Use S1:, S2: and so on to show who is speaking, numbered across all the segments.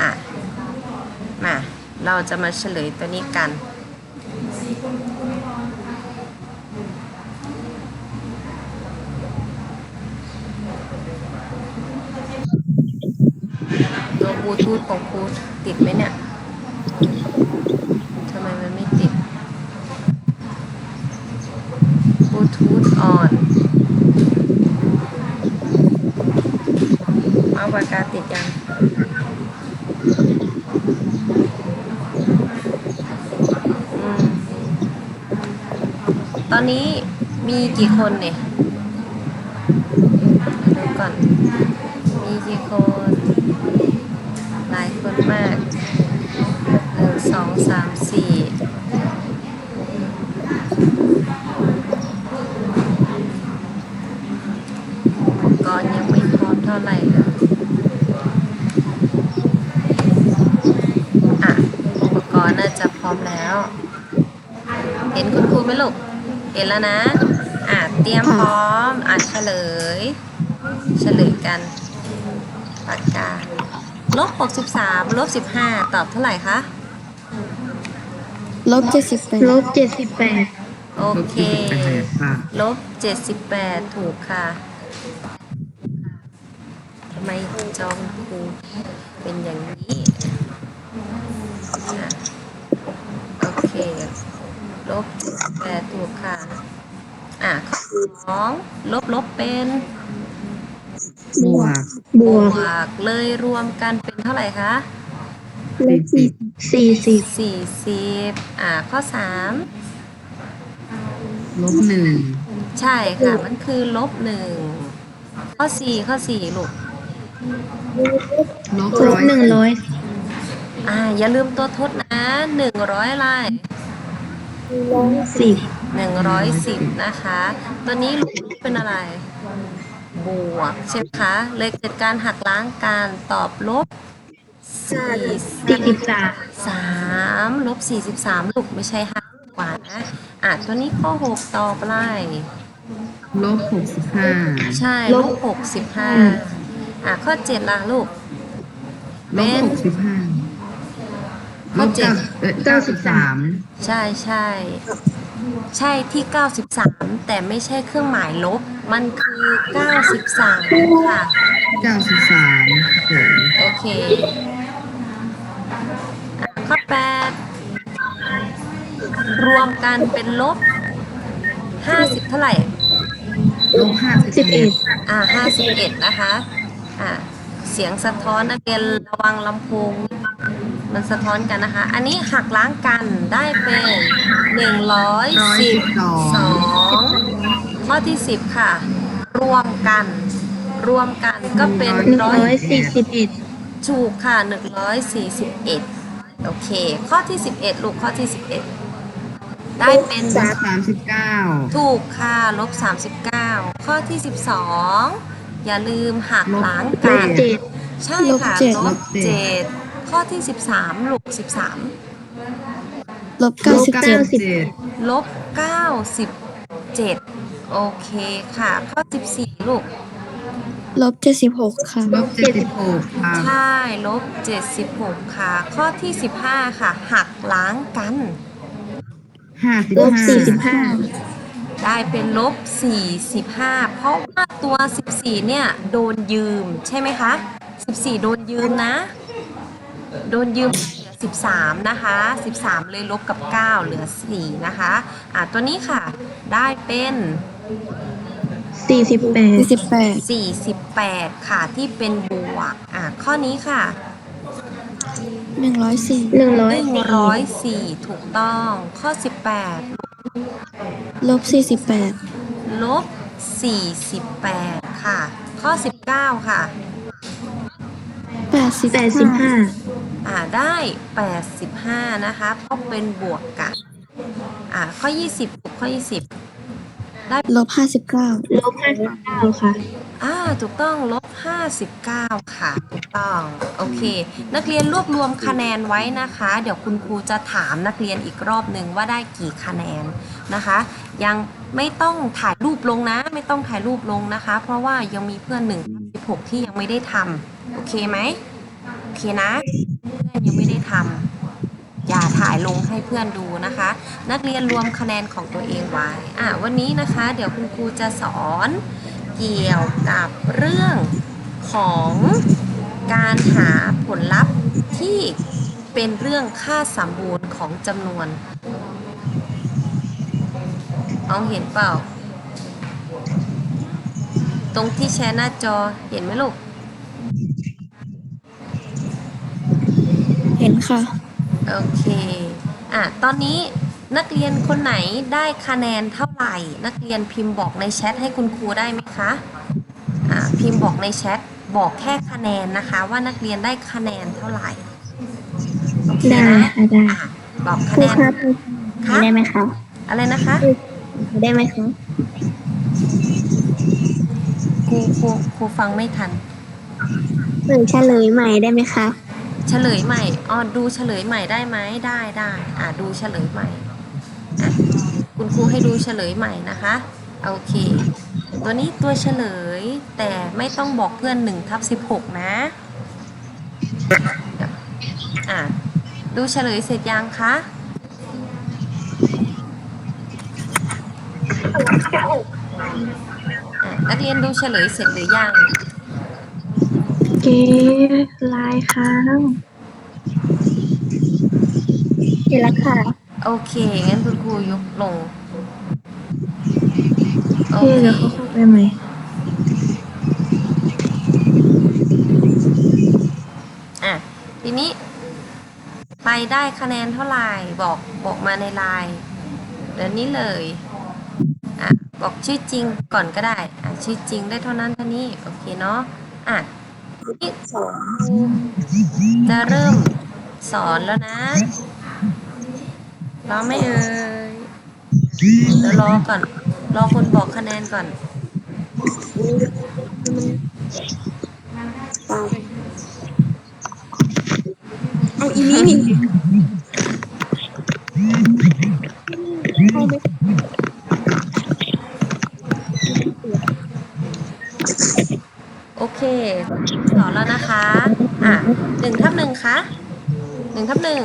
S1: อะ มา เราจะมาเฉลยตัวนี้กัน ตัวบลูทูธของครูติดไหมเนี่ยทำไมมันไม่ติดบลูทูธออน เอาปากกาติดยัง อืม ต อนนี้มีกี่คนเนี่ยดูก่อน มีกี่คน หลายคนมากหนึ่งสองสามสี่อุปกรณ์ยังไม่พร้อมเท่าไหร่เลยอะอุปกรณ์น่าจะพร้อมแล้ว เห็นคุณครูไหมลูก เห็นแล้วนะ อะเตรียมพร้อม อะเฉลย เฉลยกัน ปากกา ลบ 63 ลบ 15 ตอบเท่าไหร่คะ
S2: ลบเจ็ดสิบแปด
S3: ลบเจ็ดสิบแปด
S1: โอเค
S4: ค่ะ
S1: ลบ 78 ถูกค่ะทำไมจอมครูเป็นอย่างนี้อะโอเค ลบ78ถูกค่ะ อะข้อสองลบลบเป็น
S4: บวก
S3: บวก
S1: กเลยรวมกันเป็นเท่าไหร่คะ
S3: ลบสี่สี่สิบ
S1: สี่สิบอ่า ข้อสาม
S4: ลบหนึ่ง
S1: ใช่ค่ะ มันคือลบหนึ่งข้อสี่ข้อสี่ลูก
S4: ลบ
S3: ล
S4: ร้
S3: บ
S4: อย
S3: หนึ่งร้อย
S1: อ่า อย่าลืมตัวทดนะหนึ่งร้อยอะไร
S3: สิบ
S1: หนึ่งร้อยสิบนะคะตัวนี้ลูกเป็นอะไร บวกใช่ไหมคะเลยเกิดการหักล้างการตอบลบสี่
S3: สี่สิบสาม
S1: สามลบสี่สิบสามลูกไม่ใช่ห้ากว่านะอะตัวนี้ข้อหกตอบอะไร
S4: ลบหกสิบห้า
S1: ใช่ลบหกสิบห้าอะข้อเจ็ดล่ะลูก
S4: ลบหกสิบห้า
S1: ข้
S4: ล
S1: อบเจ็ด
S4: เก้าเอ่อเก้าสิบสาม
S1: ใช่ใช่ ใช่ที่ 93 แต่ไม่ใช่เครื่องหมายลบ มันคือ 93 ค่ะ
S4: เก้าสิบสามผม
S1: โอเคอะข้อ 8 รวมกันเป็นลบ 50 เท่าไหร่
S4: ลบห้าสิบ
S3: สิบ
S4: เอ็
S3: เอ็
S4: ด
S3: ด
S1: อ่า51 นะคะ อ่า เสียงสะท้อนนักเรียนระวังลำโพง มันสะท้อนกันนะคะ อันนี้หักล้างกันได้เป็น112ข้อที่10ค่ะ รวมกัน รวมกันก็เป็น
S3: หนึ่ง
S1: ร้อ
S3: ร้อยยสี่สิบเอ็ด
S1: ถูกค่ะ141โอเค ข้อที่11ลูกข้อที่11ได้เป็น
S4: ลบสามสิบเก้า
S1: ถูกค่ะลบ39ข้อที่12อย่าลืมหักล้าง
S3: ล
S1: กับน
S3: เจ็ด
S1: ใช่ค่ะลบ7 ข้อที่ 13ลูก13
S2: ลบเก้าสิบเจ็ด
S4: เจ็ด
S1: ลบ97 โอเคค่ะ ข้อ 14 ลูก
S2: ลบเจ็ดสิบหกค่ะ
S4: ลบเจ็ดสิบหกค่ะ
S1: ใช่ลบ76 ค่ะ ข้อที่ 15 ค่ะ หักล้างกัน
S4: ห้าสิบ
S3: ลบ
S4: ห้า
S3: สี่สิบห้า
S1: ได้เป็นลบ 45 เพราะว่าตัว 14 เนี่ย โดนยืมใช่ไหมคะ 14 โดนยืมนะ โดนยืมเหลือ 13 นะคะ 13 เลยลบกับ 9 เหลือ 4 นะคะ อะตัวนี้ค่ะ ได้เป็น
S3: สี่สิบแปด
S2: สี่สิบแปด
S1: 48 ค่ะ ที่เป็นบวก อะข้อนี้ค่ะ
S2: หนึ่งร้อยสี่
S3: หนึ่งร้อยสี่
S1: 104 ถูกต้อง ข้อ
S2: ลบสี่สิบแปด
S1: 18ลบ 48 ค่ะ ข้อ 19 ค่ะ
S2: แปดสิบ
S3: แปดสิบห้า
S1: อ่า ได้ 85 นะคะเพราะเป็นบวกกันอ่าข้อ 20ข้อ 20 ได้
S2: ลบห้าสิบเก้า
S3: ลบห้าสิบเก้าค่ะ
S1: อ่าถูกต้องลบ 59 ค่ะถูกต้องโอเค นักเรียนรวบรวมคะแนนไว้นะคะ เดี๋ยวคุณครูจะถามนักเรียนอีกรอบหนึ่งว่าได้กี่คะแนนนะคะ ยังไม่ต้องถ่ายรูปลงนะ ไม่ต้องถ่ายรูปลงนะคะ เพราะว่ายังมีเพื่อน1 16ที่ยังไม่ได้ทำโอเคไหม เคนะเพื่อนยังไม่ได้ทำอย่าถ่ายลงให้เพื่อนดูนะคะ นักเรียนรวมคะแนนของตัวเองไว้อะวันนี้นะคะ เดี๋ยวคุณครูจะสอนเกี่ยวกับเรื่องของการหาผลลัพธ์ที่เป็นเรื่องค่าสมบูรณ์ของจำนวนเอาเห็นเปล่า ตรงที่แชร์หน้าจอเห็นไหมลูก
S2: ห็นค่ะ
S1: โอเค อะ ตอนนี้นักเรียนคนไหนได้คะแนนเท่าไหร่ นักเรียนพิมพ์บอกในแชทให้คุณครูได้ไหมคะ อะ พิมพ์บอกในแชทบอกแค่คะแนนนะคะ ว่านักเรียนได้คะแนนเท่าไหร่โอเค
S3: ได้
S1: นะ
S3: ค่ะได้
S1: อะบอก
S2: ค
S1: คะ
S2: รู
S1: แนน
S2: ครับ
S1: คะ
S2: ได้ไหมคะ
S1: อะไรนะคะ
S2: ได้ไหมคะ
S1: ครูครูครูฟังไม่ทัน
S2: หรือเฉลยใหม่ได้ไหมคะ
S1: เฉลยใหม่อ๋อดูเฉลยใหม่ได้ไหมได้ได้อ่าดูเฉลยใหม่อะคุณครูให้ดูเฉลยใหม่นะคะโอเค ตัวนี้ตัวเฉลยแต่ไม่ต้องบอกเพื่อน1ทับ16 นะอะดูเฉลยเสร็จยังคะอะนักเรียนดูเฉลยเสร็จหรือยัง
S3: เก๋ลายค้าง
S2: เห็นแล้วค่ะ
S1: โอเค งั้นคุณครูยกลง โอ
S3: เก๋
S1: เค
S3: เดี๋ยวเขาเข้าไปใหม่
S1: อะ ทีนี้ ไปได้คะแนนเท่าไหร่ บอกบอกมาในไลน์เดี๋ยวนี้เลย อะ บอกชื่อจริงก่อนก็ได้ อะ ชื่อจริงได้เท่านั้นเท่านี้ โอเคเนาะ อะ นี่สองจะเริ่มสอนแล้วนะรอไม่เอ่ยเดี๋ยวรอก่อน รอคนบอกคะแนนก่อน
S2: เอาอีนี่นี่เอาไป
S1: โอเค สอนแล้วนะคะ อะหนึ่งทับหนึ่งคะหนึ่งทับหนึ่ง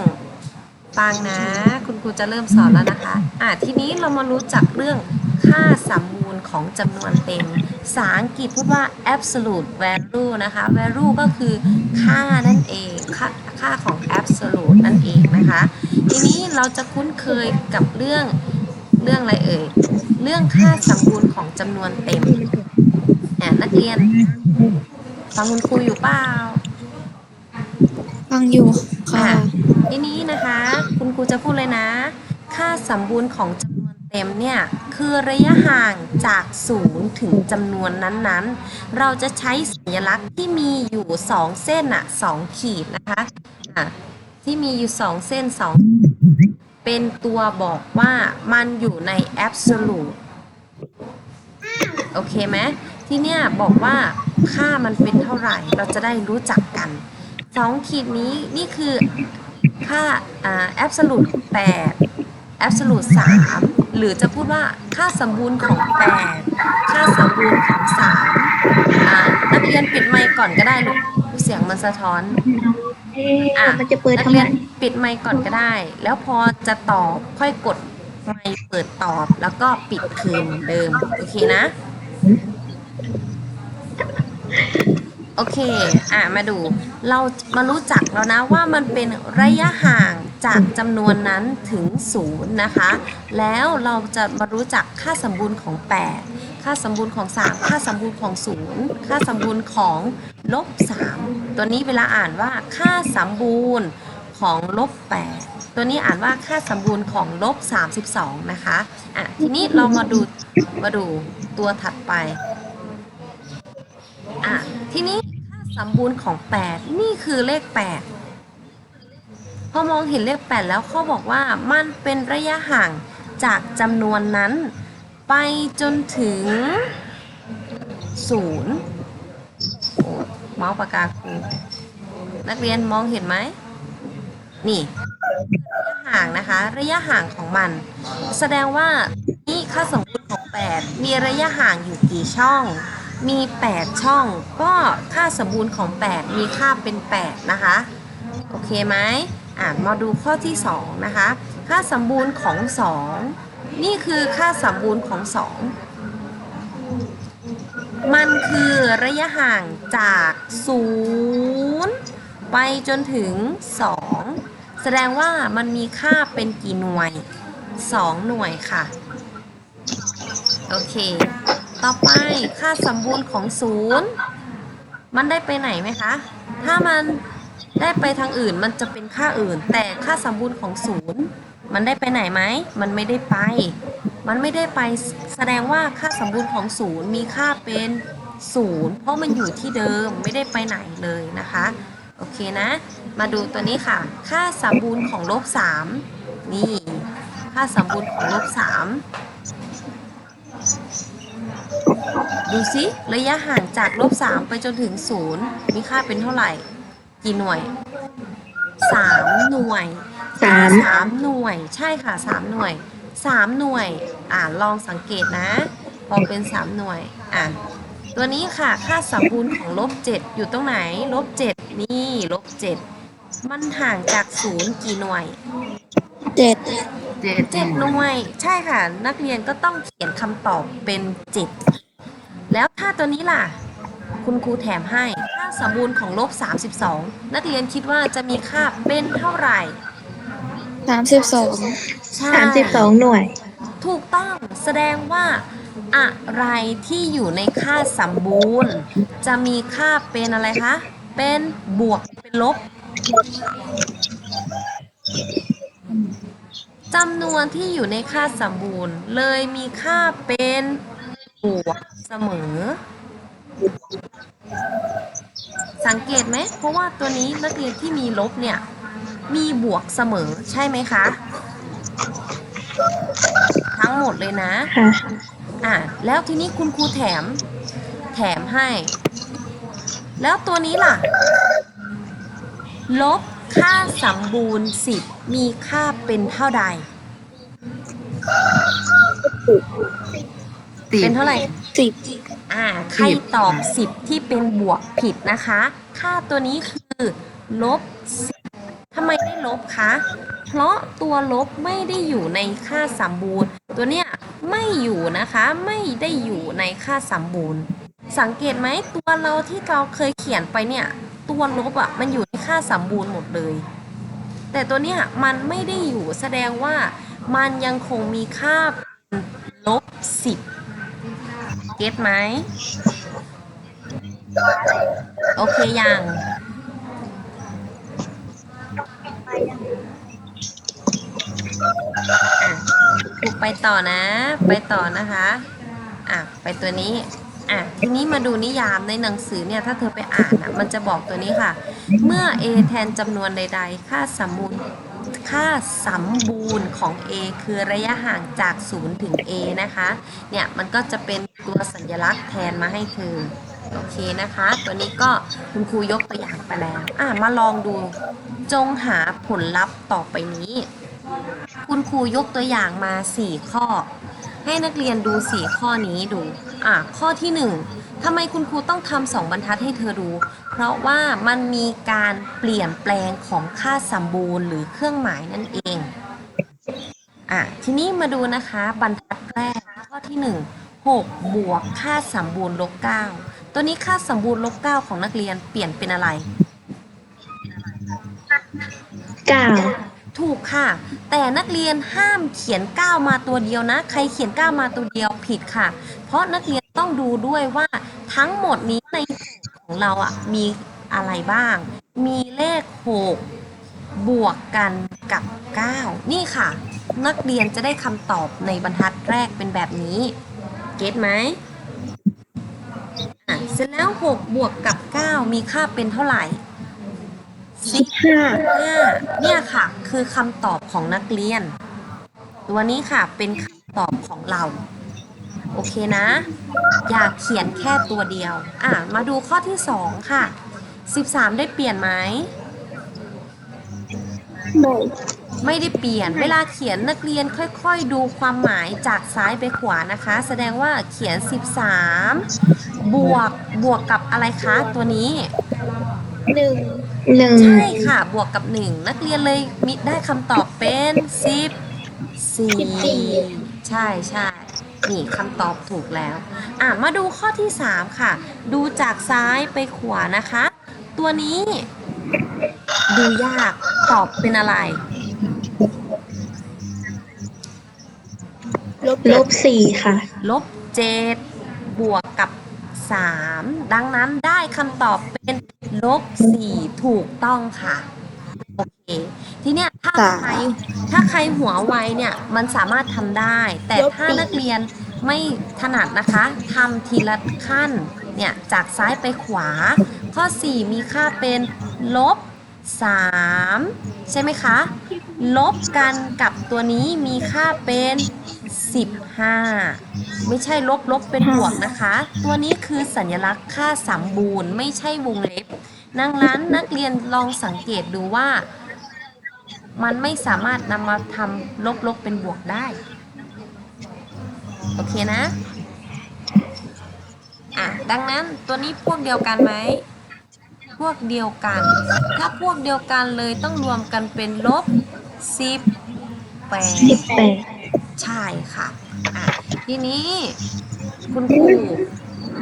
S1: ฟังนะ คุณครูจะเริ่มสอนแล้วนะคะ อะทีนี้เรามารู้จักเรื่องค่าสมมูลของจำนวนเต็มภาษาอังกฤษพูดว่า absolute value นะคะ value ก็คือค่านั่นเองค่าค่าของ absolute นั่นเองนะคะ ทีนี้เราจะคุ้นเคยกับเรื่องเรื่องอะไรเอ่ย เรื่องค่าสมบูรณ์ของจำนวนเต็มนักเรียนฟังคุณครูอยู่เปล่า
S2: ฟังอยู่ค่ะ
S1: อะ ทีนี้นะคะ คุณครูจะพูดเลยนะ ค่าสมบูรณ์ของจำนวนเต็มเนี่ย คือระยะห่างจากศูนย์ถึงจำนวนนั้นๆ เราจะใช้สัญลักษณ์ที่มีอยู่2เส้นอะ2ขีดนะคะอะที่มีอยู่2เส้น2เป็นตัวบอกว่ามันอยู่ใน absolute โอเคไหมที่เนี้ยบอกว่าค่ามันเป็นเท่าไหร่ เราจะได้รู้จักกัน สองขีดนี้นี่คือค่าอ่า absolute 8 absolute 3หรือจะพูดว่าค่าสมบูรณ์ของ8ค่าสมบูรณ์ของ3อ่านักเรียนปิดไมค์ก่อนก็ได้ลูกเสียงมันสะท้อน
S3: อะมันจะเปิด
S1: นัก
S3: ทำไม
S1: เรียนปิดไมค์ก่อนก็ได้ แล้วพอจะตอบค่อยกดไมค์เปิดตอบแล้วก็ปิดคืนเดิม โอเคนะ โอเค อะ มาดู เรามารู้จักแล้วนะว่ามันเป็นระยะห่างจากจำนวนนั้นถึงศูนย์นะคะ แล้วเราจะมารู้จักค่าสมบูรณ์ของ 8 ค่าสมบูรณ์ของ 3 ค่าสมบูรณ์ของ0ค่าสมบูรณ์ของลบ3ตัวนี้เวลาอ่านว่าค่าสมบูรณ์ของลบ8ตัวนี้อ่านว่าค่าสมบูรณ์ของลบ32 นะคะ อะ ทีนี้เรามาดู มาดูตัวถัดไป อะ ทีนี้ สมบูรณ์ของ 8 นี่คือเลข 8 พอมองเห็นเลข 8 แล้วเขาบอกว่ามันเป็นระยะห่างจากจำนวนนั้น ไปจนถึง0โอ้เมาส์ปากกาครูนักเรียนมองเห็นไหม นี่ระยะห่างนะคะ ระยะห่างของมัน แสดงว่านี่ค่าสมบูรณ์ของ 8 มีระยะห่างอยู่กี่ช่อง มี 8 ช่อง ก็ค่าสมบูรณ์ของ 8 มีค่าเป็น 8 นะคะ โอเคไหมอะมาดูข้อที่ 2 นะคะ ค่าสมบูรณ์ของ 2 นี่คือค่าสมบูรณ์ของ 2 มันคือระยะห่างจาก 0 ไปจนถึง 2 แสดงว่ามันมีค่าเป็นกี่หน่วย 2 หน่วยค่ะ โอเค ต่อไปค่าสมบูรณ์ของ0มันได้ไปไหนไหมคะ ถ้ามันได้ไปทางอื่นมันจะเป็นค่าอื่น แต่ค่าสมบูรณ์ของ0มันได้ไปไหนไหม มันไม่ได้ไป มันไม่ได้ไปแสดงว่าค่าสมบูรณ์ของ0มีค่าเป็น0เพราะมันอยู่ที่เดิมไม่ได้ไปไหนเลยนะคะ โอเคนะ มาดูตัวนี้ค่ะ ค่าสมบูรณ์ของลบ3นี่ ค่าสมบูรณ์ของลบ3 ดูสิระยะห่างจากลบ3ไปจนถึง 0 มีค่าเป็นเท่าไหร่ กี่หน่วย 3 หน่วย
S3: สาม
S1: สามหน่วย ใช่ค่ะสามหน่วยสามหน่วย อ่าลองสังเกตนะ พอเป็นสามหน่วย อะตัวนี้ค่ะ ค่าสมบูรณ์ของลบเจ็ดอยู่ตรงไหนลบเจ็ดนี่ลบเจ็ดมันห่างจากศูนย์กี่หน่วย
S2: เจ็ด
S4: เจ็ด
S1: เจ็ดหน่วย ใช่ค่ะ นักเรียนก็ต้องเขียนคำตอบเป็นเจ็ด แล้วถ้าตัวนี้ล่ะ คุณครูแถมให้ ค่าสมบูรณ์ของลบ 32 นักเรียนคิดว่าจะมีค่าเป็นเท่าไหร่
S2: สามสิบสอง
S1: ใช่
S3: สามสิบสองหน่วย
S1: ถูกต้องแสดงว่า อะไรที่อยู่ในค่าสมบูรณ์ จะมีค่าเป็นอะไรคะ เป็นบวกเป็นลบจำนวนที่อยู่ในค่าสมบูรณ์ เลยมีค่าเป็นบวก เสมอ สังเกตไหม เพราะว่าตัวนี้นักเรียนที่มีลบเนี่ย มีบวกเสมอใช่ไหมคะ ทั้งหมดเลยนะ
S3: ค่ะ
S1: อะแล้วทีนี้คุณครูแถม แถมให้ แล้วตัวนี้ล่ะ ลบค่าสมบูรณ์10มีค่าเป็นเท่าใด
S4: สิบ
S1: เป็นเท่าไหร่
S2: สิบ
S1: อ่าใครตอบ10ที่เป็นบวกผิดนะคะ ค่าตัวนี้คือลบ10ทำไมได้ลบคะ เพราะตัวลบไม่ได้อยู่ในค่าสมบูรณ์ ตัวเนี้ยไม่อยู่นะคะไม่ได้อยู่ในค่าสมบูรณ์ สังเกตไหมตัวเราที่เราเคยเขียนไปเนี่ย ตัวลบอะ่ะมันอยู่ในค่าสมบูรณ์หมดเลย แต่ตัวเนี้ยมันไม่ได้อยู่แสดงว่ามันยังคงมีค่าเป็นลบสิบเก็ตไหม โอเคยังอะครูไปต่อนะ ไปต่อนะคะ อะ ไปตัวนี้ อะ ทีนี้มาดูนิยามในหนังสือเนี่ย ถ้าเธอไปอ่านอะ มันจะบอกตัวนี้ค่ะ เมื่อ a แทนจำนวนใด ๆ ค่าสมบูรณ์ ค่าสมบูรณ์ของ a คือระยะห่างจาก 0 ถึง a นะคะ เนี่ย มันก็จะเป็นตัวสัญลักษณ์แทนมาให้เธอ โอเคนะคะ ตัวนี้ก็คุณครูยกตัวอย่างไปแล้ว อะ มาลองดู จงหาผลลัพธ์ต่อไปนี้ คุณครูยกตัวอย่างมา 4 ข้อ ให้นักเรียนดู 4 ข้อนี้ดู อะ ข้อที่ 1 ทำไมคุณครูต้องทำสองบรรทัดให้เธอดู เพราะว่ามันมีการเปลี่ยนแปลงของค่าสมบูรณ์หรือเครื่องหมายนั่นเอง อะ ทีนี้มาดูนะคะบรรทัดแรกข้อที่ 1 6 บวกค่าสมบูรณ์ลบ9ตัวนี้ค่าสมบูรณ์ลบ9ของนักเรียนเปลี่ยนเป็นอะไร
S3: เก้า
S1: ถูกค่ะ แต่นักเรียนห้ามเขียน 9 มาตัวเดียวนะ ใครเขียน 9 มาตัวเดียวผิดค่ะ เพราะนักเรียน ต้องดูด้วยว่าทั้งหมดนี้ในของเราอะมีอะไรบ้าง มีเลข 6 บวกกันกับ 9 นี่ค่ะ นักเรียนจะได้คำตอบในบรรทัดแรกเป็นแบบนี้ เก็ตไหมอะเสร็จแล้ว 6 บวกกับ 9 มีค่าเป็นเท่าไหร่
S3: สิบห้า
S1: ห้าเนี่ยค่ะ คือคำตอบของนักเรียน ตัวนี้ค่ะเป็นคำตอบของเรา โอเคนะ อย่าเขียนแค่ตัวเดียว อะ มาดูข้อที่ 2 ค่ะ 13 ได้เปลี่ยนไหม
S2: ไม่
S1: ไม่ได้เปลี่ยน เวลาเขียนนักเรียนค่อยๆ ดูความหมายจากซ้ายไปขวานะคะ แสดงว่าเขียน 13 บวกบวกกับอะไรคะตัวนี้
S2: หนึ่ง
S3: หนึ่ง
S1: ใช่ค่ะ บวกกับ1นักเรียนเลยมิได้คำตอบเป็น10 4ใช่ใช่ นี่คำตอบถูกแล้วอะมาดูข้อที่ 3 ค่ะ ดูจากซ้ายไปขวานะคะ ตัวนี้ ดูยากตอบเป็นอะไร
S2: ลบ
S3: ลบสี่ค่ะ
S1: ลบ7บวกกับ 3 ดังนั้นได้คำตอบเป็นลบ4ถูกต้องค่ะโอเคทีเนี้ยถ้าใครถ้าใครหัวไวเนี่ยมันสามารถทำได้ แต่ถ้านักเรียน ไม่ถนัดนะคะทำทีละขั้นเนี่ยจากซ้ายไปขวา ข้อ 4 มีค่าเป็นลบ 3 ใช่ไหมคะ ลบกันกับตัวนี้มีค่าเป็น 15 ไม่ใช่ลบลบเป็นบวกนะคะ ตัวนี้คือสัญลักษณ์ค่าสมบูรณ์ ไม่ใช่วงเล็บดังนั้นนักเรียนลองสังเกตดูว่า มันไม่สามารถนำมาทำลบลบเป็นบวกได้ โอเคนะ อะ ดังนั้นตัวนี้พวกเดียวกันไหม พวกเดียวกัน ถ้าพวกเดียวกันเลยต้องรวมกันเป็นลบสิบแปด
S3: สิบแปด
S1: ใช่ค่ะ อะ ทีนี้คุณครู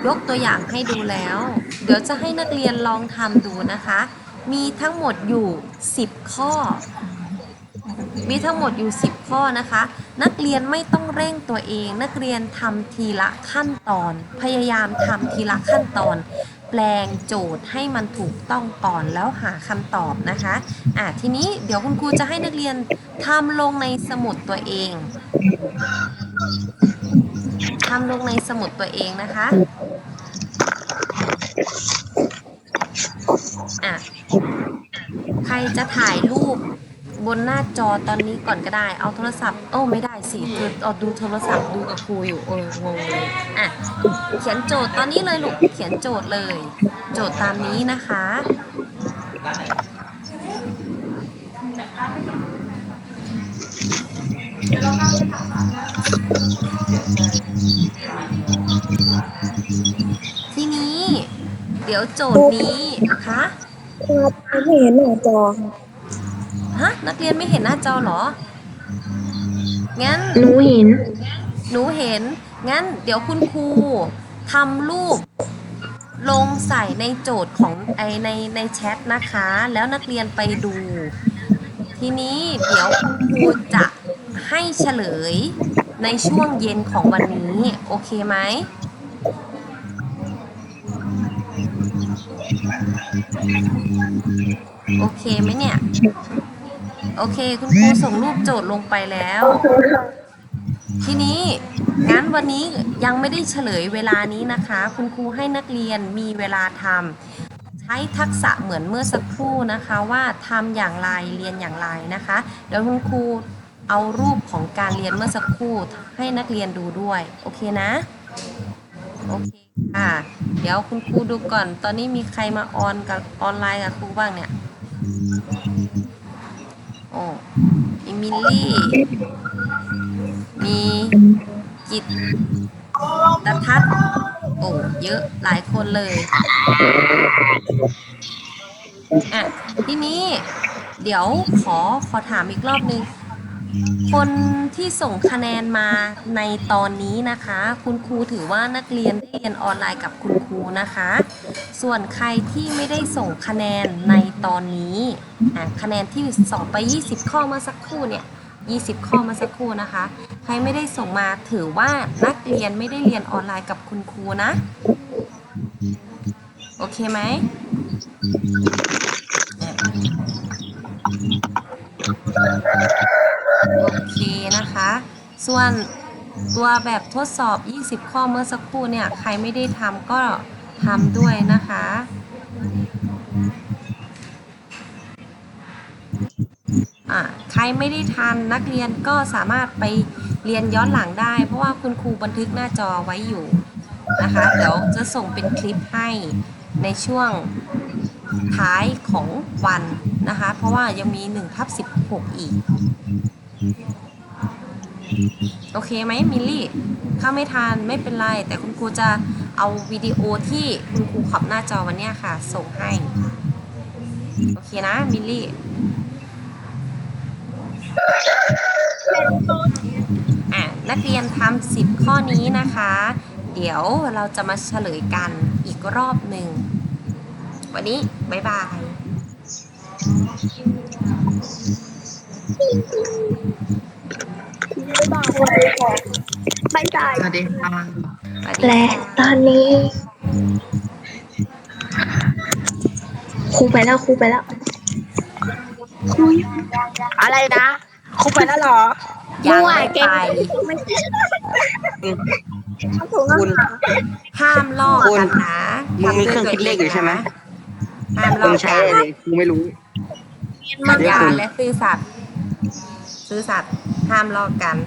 S1: ยกตัวอย่างให้ดูแล้ว เดี๋ยวจะให้นักเรียนลองทำดูนะคะ มีทั้งหมดอยู่ 10 ข้อ มีทั้งหมดอยู่ 10 ข้อนะคะ นักเรียนไม่ต้องเร่งตัวเอง นักเรียนทำทีละขั้นตอน พยายามทำทีละขั้นตอน แปลงโจทย์ให้มันถูกต้องก่อนแล้วหาคำตอบนะคะอะทีนี้เดี๋ยวคุณครูจะให้นักเรียนทำลงในสมุดตัวเองทำลงในสมุดตัวเองนะคะอะใครจะถ่ายรูป บนหน้าจอตอนนี้ก่อนก็ได้ เอาโทรศัพท์โอ้ไม่ได้สิคือเอาดูโทรศัพท์ดูกับครูอยู่เอองงเลยอะเขียนโจทย์ตอนนี้เลยลูกเขียนโจทย์เลย โจทย์ตามนี้นะคะ ทีนี้ เดี๋ยวโจทย์นี้คะ
S2: ครับไม่เห็นหน้าจอ
S1: นักเรียนไม่เห็นหน้าจอเหรอ งั้น
S3: หนูเห็น
S1: หนูเห็น งั้น เดี๋ยวคุณครูทำรูป ลงใส่ในโจทย์ของไอในในแชทนะคะ แล้วนักเรียนไปดู ทีนี้เดี๋ยวคุณครูจะให้เฉลยในช่วงเย็นของวันนี้ โอเคไหมโอเคไหมเนี่ย โอเค คุณครูส่งรูปโจทย์ลงไปแล้ว ทีนี้งั้นวันนี้ยังไม่ได้เฉลยเวลานี้นะคะ คุณครูให้นักเรียนมีเวลาทำใช้ทักษะเหมือนเมื่อสักครู่นะคะว่าทำอย่างไรเรียนอย่างไรนะคะเดี๋ยวคุณครูเอารูปของการเรียนเมื่อสักครู่ให้นักเรียนดูด้วย โอเคนะ โอเคค่ะ เดี๋ยวคุณครูดูก่อน ตอนนี้มีใครมาออนกับออนไลน์กับครูบ้างเนี่ย อ้มีมิลลี่ มีกิตตทัศน์โอ้เยอะหลายคนเลยอะทีนี้ เดี๋ยวขอขอถามอีกรอบนึง คนที่ส่งคะแนนมาในตอนนี้นะคะ คุณครูถือว่านักเรียนได้เรียนออนไลน์กับคุณครูนะคะ ส่วนใครที่ไม่ได้ส่งคะแนนในตอนนี้คะแนนที่ส่งไป 20 ข้อเมื่อสักครู่เนี่ย20 ข้อเมื่อสักครู่นะคะ ใครไม่ได้ส่งมาถือว่านักเรียนไม่ได้เรียนออนไลน์กับคุณครูนะ โอเคไหม ส่วนตัวแบบทดสอบ 20 ข้อเมื่อสักครู่เนี่ย ใครไม่ได้ทำก็ทำด้วยนะคะอะใครไม่ได้ทันนักเรียนก็สามารถไปเรียนย้อนหลังได้ เพราะว่าคุณครูบันทึกหน้าจอไว้อยู่นะคะ เดี๋ยวจะส่งเป็นคลิปให้ในช่วงท้ายของวันนะคะ เพราะว่ายังมี1ทับ16 อีก โอเคไหมมิลลี่เข้าไม่ทันไม่เป็นไร แต่คุณครูจะเอาวิดีโอที่คุณครูขับหน้าจอวันเนี้ยค่ะ ส่งให้ โอเคนะ มิลลี่อะนักเรียนทำสิบข้อนี้นะคะ เดี๋ยวเราจะมาเฉลยกันอีกรอบหนึ่ง วันนี้ บ๊ายบาย
S2: ไม่ได้
S4: สวัสดีค่ะ
S1: สวัสดี
S3: และ
S1: ค่ะ
S3: ตอนนี้ครูไปแล้วครูไปแล้ว
S2: อะไรนะครูไปแล้วเหรอ
S1: ยังไม่ไป
S5: คุณ
S1: ห้ามลอกกันนะ
S5: มึงมีเครื่องคิดเลขอยู่ใช่ไหม
S1: ห้ามล
S5: มึ
S1: องก
S5: ใช้
S1: กัน
S5: อะไรเลยกูไม่รู้
S1: สัญญา
S5: คุณ
S1: และซื่อสัตย์ ซื่อสัตย์ห้ามลอกกัน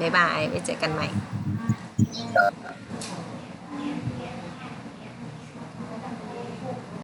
S1: บ๊ายบายไว้เจอกันใหม่